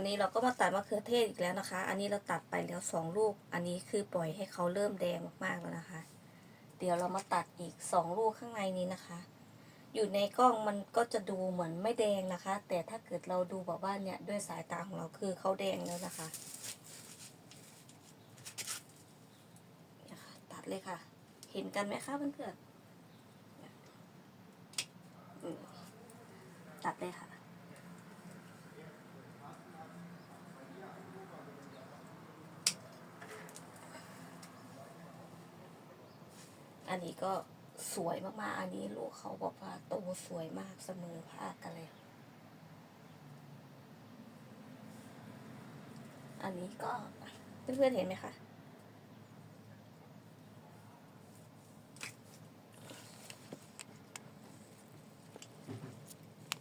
อันนี้เราก็มาตัดมะเขือเทศอีกแล้วนะคะ อันนี้เราตัดไปแล้วสองลูก อันนี้คือปล่อยให้เขาเริ่มแดงมากๆแล้วนะคะ เดี๋ยวเรามาตัดอีกสองลูกข้างในนี้นะคะ อยู่ในกล้องมันก็จะดูเหมือนไม่แดงนะคะ แต่ถ้าเกิดเราดูแบบว่าเนี่ยด้วยสายตาของเราคือเขาแดงแล้วนะคะเนี่ยค่ะตัดเลยค่ะ เห็นกันไหมคะเพื่อนๆตัดเลยค่ะ อันนี้ก็สวยมากๆ อันนี้ลูกเขาบอกว่าโตสวยมากเสมอภาคกันเลย อันนี้ก็เพื่อนๆเห็นไหมคะ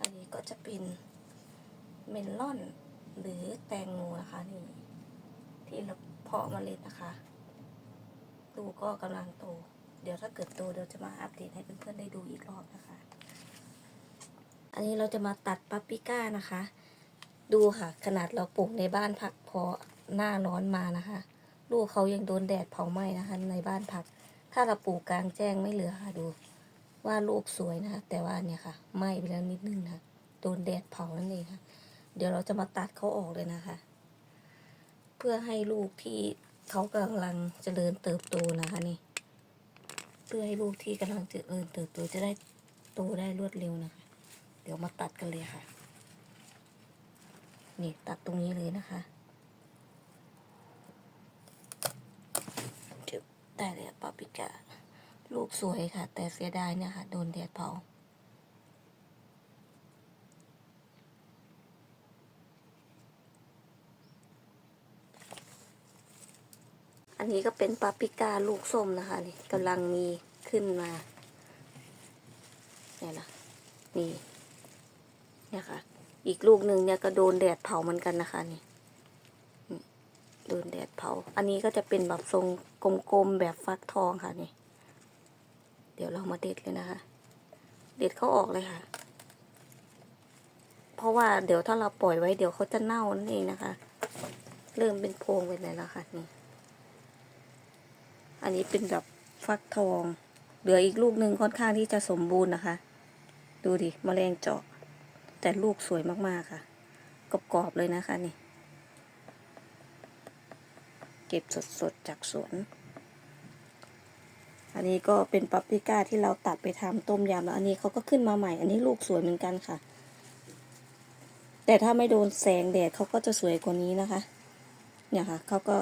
อันนี้ก็จะเป็นเมลอนหรือแตงโมนะคะนี่ที่เราเพาะมาเล็ดนะคะลูก็กำลังโต เดี๋ยวถ้าเกิดโตเดี๋ยวจะมาอัปเดตให้เพื่อนๆได้ดูอีกรอบนะคะ อันนี้เราจะมาตัดปาปริก้านะคะ ดูค่ะ ขนาดเราปลูกในบ้านพักพอหน้าร้อนมานะคะ ลูกเขายังโดนแดดเผาไหม้นะคะ ในบ้านพัก ถ้าเราปลูกกลางแจ้งไม่เหลือค่ะดู ว่าลูกสวยนะคะ แต่ว่าเนี่ยค่ะไหม้ไปแล้วนิดนึงนะโดนแดดเผานั่นเองค่ะ เดี๋ยวเราจะมาตัดเขาออกเลยนะคะ เพื่อให้ลูกที่เขากำลังเจริญเติบโตนะคะนี่ เพื่อให้ลูกที่กำลังเจริญเติบโตจะได้โตได้รวดเร็วนะคะ เดี๋ยวมาตัดกันเลยค่ะ นี่ตัดตรงนี้เลยนะคะจึบได้เลยปาปิกาลูกสวยค่ะ แต่เสียดายเนี่ยค่ะ โดนแดดเผา อันนี้ก็เป็นปาปริก้าลูกส้มนะคะนี่กำลังมีขึ้นมาเนี่ยนะนี่เนี่ยค่ะ อีกลูกหนึ่งเนี่ยก็โดนแดดเผาเหมือนกันนะคะนี่นี่โดนแดดเผา อันนี้ก็จะเป็นแบบทรงกลมๆแบบฟักทองค่ะนี่ เดี๋ยวเรามาเด็ดเลยนะคะ เด็ดเขาออกเลยค่ะ เพราะว่าเดี๋ยวถ้าเราปล่อยไว้เดี๋ยวเขาจะเน่านั่นเองนะคะ เริ่มเป็นโพรงไปเลยแล้วค่ะนี่ อันนี้เป็นแบบฟักทอง เหลืออีกลูกหนึ่งค่อนข้างที่จะสมบูรณ์นะคะ ดูดิมแมลงเจาะ แต่ลูกสวยมากๆค่ะกรอบๆเลยนะคะนี่ เก็บสดๆจากสวน อันนี้ก็เป็นปาปริก้าที่เราตัดไปทำต้มยำแล้ว อันนี้เขาก็ขึ้นมาใหม่ อันนี้ลูกสวยเหมือนกันค่ะ แต่ถ้าไม่โดนแสงแดดเขาก็จะสวยกว่านี้นะคะ เนี่ยค่ะเขาก็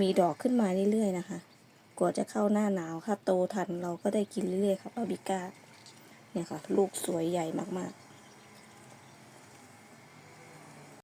มีดอกขึ้นมาเรื่อยๆนะคะ กว่าจะเข้าหน้าหนาวค่ะโตทันเราก็ได้กินเรื่อยๆครับอาบิก้าเนี่ยค่ะ ลูกสวยใหญ่มากๆ